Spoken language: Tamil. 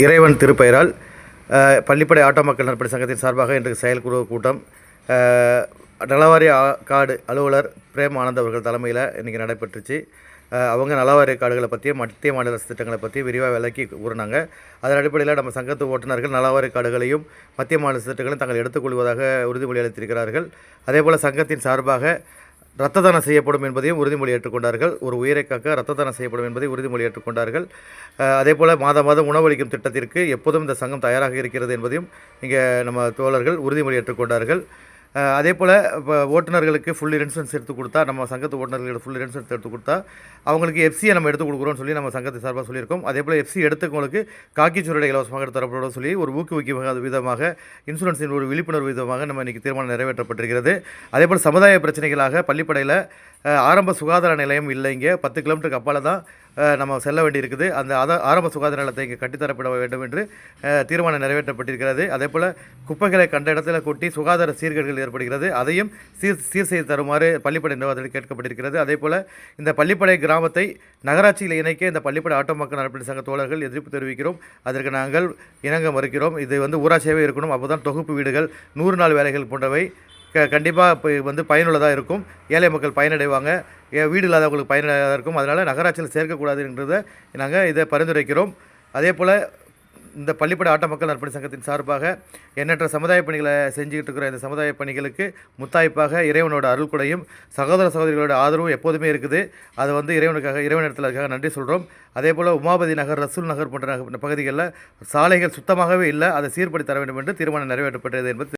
இறைவன் திருப்பெயரால் பள்ளிப்படை ஆட்டோ மக்கள் நற்பணி சங்கத்தின் சார்பாக இன்று செயற்குழு கூட்டம். நலவாரி ஆ- அலுவலர் பிரேம் ஆனந்த் அவர்கள் தலைமையில் இன்றைக்கி நடைபெற்றுச்சு. அவங்க நலவாரி காடுகளை பற்றியும் மத்திய மாநில அரசு திட்டங்களை பற்றி விரிவாக விளக்கி கூறினாங்க. அதன் அடிப்படையில் நம்ம சங்கத்து ஓட்டுநர்கள் நலவாரி காடுகளையும் மத்திய மாநில திட்டங்களையும் தாங்கள் எடுத்துக்கொள்வதாக உறுதிமொழி அளித்திருக்கிறார்கள். அதேபோல் சங்கத்தின் சார்பாக இரத்த தானம் செய்யப்படும் என்பதையும் உறுதிமொழி ஏற்றுக்கொண்டார்கள். ஒரு உயிரை காக்க இரத்த தானம் செய்யப்படும் என்பதை உறுதிமொழி ஏற்றுக்கொண்டார்கள். அதே போல் மாதம் மாதம் உணவளிக்கும் திட்டத்திற்கு எப்போதும் இந்த சங்கம் தயாராக இருக்கிறது என்பதையும் இங்கே நம்ம தோழர்கள் உறுதிமொழி ஏற்றுக்கொண்டார்கள். அதே போல் இப்போ ஓட்டுநர்களுக்கு ஃபுல் இன்சூரன்ஸ் எடுத்து கொடுத்தா நம்ம சங்கத்து ஓட்டுநர்களுக்கு ஃபுல் இன்சூரன்ஸ் எடுத்து கொடுத்தா அவங்களுக்கு எஃப்சியை நம்ம எடுத்து கொடுக்குறோம்னு சொல்லி நம்ம சங்கத்தை சார்பாக சொல்லியிருக்கோம். அதே போல் எஃப்சி எடுத்தவங்களுக்கு காக்கி சுருடை இலவசமாக எடுத்து சொல்லி ஒரு ஊக்குவிக்க விதமாக இன்சூரன்ஸின் ஒரு விழிப்புணர்வு விதமாக நம்ம இன்றைக்கி தீர்மானம் நிறைவேற்றப்பட்டிருக்கிறது. அதே போல் சமுதாய பிரச்சனைகளாக பள்ளிப்படையில் ஆரம்ப சுகாதார நிலையம் இல்லை இங்கே. பத்து கிலோமீட்டருக்கு அப்பால் தான் நம்ம செல்ல வேண்டியிருக்குது. அந்த அதை ஆரம்ப சுகாதார நிலையத்தை இங்கே கட்டித்தரப்பட வேண்டும் என்று தீர்மானம் நிறைவேற்றப்பட்டிருக்கிறது. அதே போல் குப்பைகளை கண்ட இடத்துல கொட்டி சுகாதார சீர்கேடுகள் ஏற்படுகிறது. அதையும் சீர் சீர் செய்து தருமாறு பள்ளிப்படை நிர்வாகத்தில் கேட்கப்பட்டிருக்கிறது. அதே போல் இந்த பள்ளிப்படை கிராமத்தை நகராட்சியில் இணைக்க இந்த பள்ளிப்படை ஆட்டோ மக்கள் நலப்பணி சங்க தோழர்கள் எதிர்ப்பு தெரிவிக்கிறோம். அதற்கு நாங்கள் இணங்க மறுக்கிறோம். இது வந்து ஊராட்சியாகவே இருக்கணும். அப்போ தான் தொகுப்பு வீடுகள் நூறு நாள் வேலைகள் போன்றவை க கண்டிப்பாக இப்போ வந்து பயனுள்ளதாக இருக்கும். ஏழை மக்கள் பயனடைவாங்க. ஏ- வீடு இல்லாதவங்களுக்கு பயனுள்ளதாக இருக்கும். அதனால் நகராட்சியில் சேர்க்கக்கூடாதுன்றதை நாங்கள் இதை பரிந்துரைக்கிறோம். அதே போல் இந்த பள்ளிப்பட ஆட்ட மக்கள் நற்பணி சங்கத்தின் சார்பாக எண்ணற்ற சமுதாய பணிகளை செஞ்சுக்கிட்டு இருக்கிற இந்த சமுதாய பணிகளுக்கு முத்தாய்ப்பாக இறைவனோட அருள்குடையும் சகோதர சகோதரிகளோட ஆதரவும் எப்போதுமே இருக்குது. அதை வந்து இறைவனுக்காக இறைவனிடத்தில் அதுக்காக நன்றி சொல்கிறோம் அதே போல் உமாபதி நகர் ரசூல் நகர் போன்ற பகுதிகளில் சாலைகள் சுத்தமாகவே இல்லை. அதை சீர்படுத்தி தர வேண்டும் என்று தீர்மானம் நிறைவேற்றப்பட்டது என்பது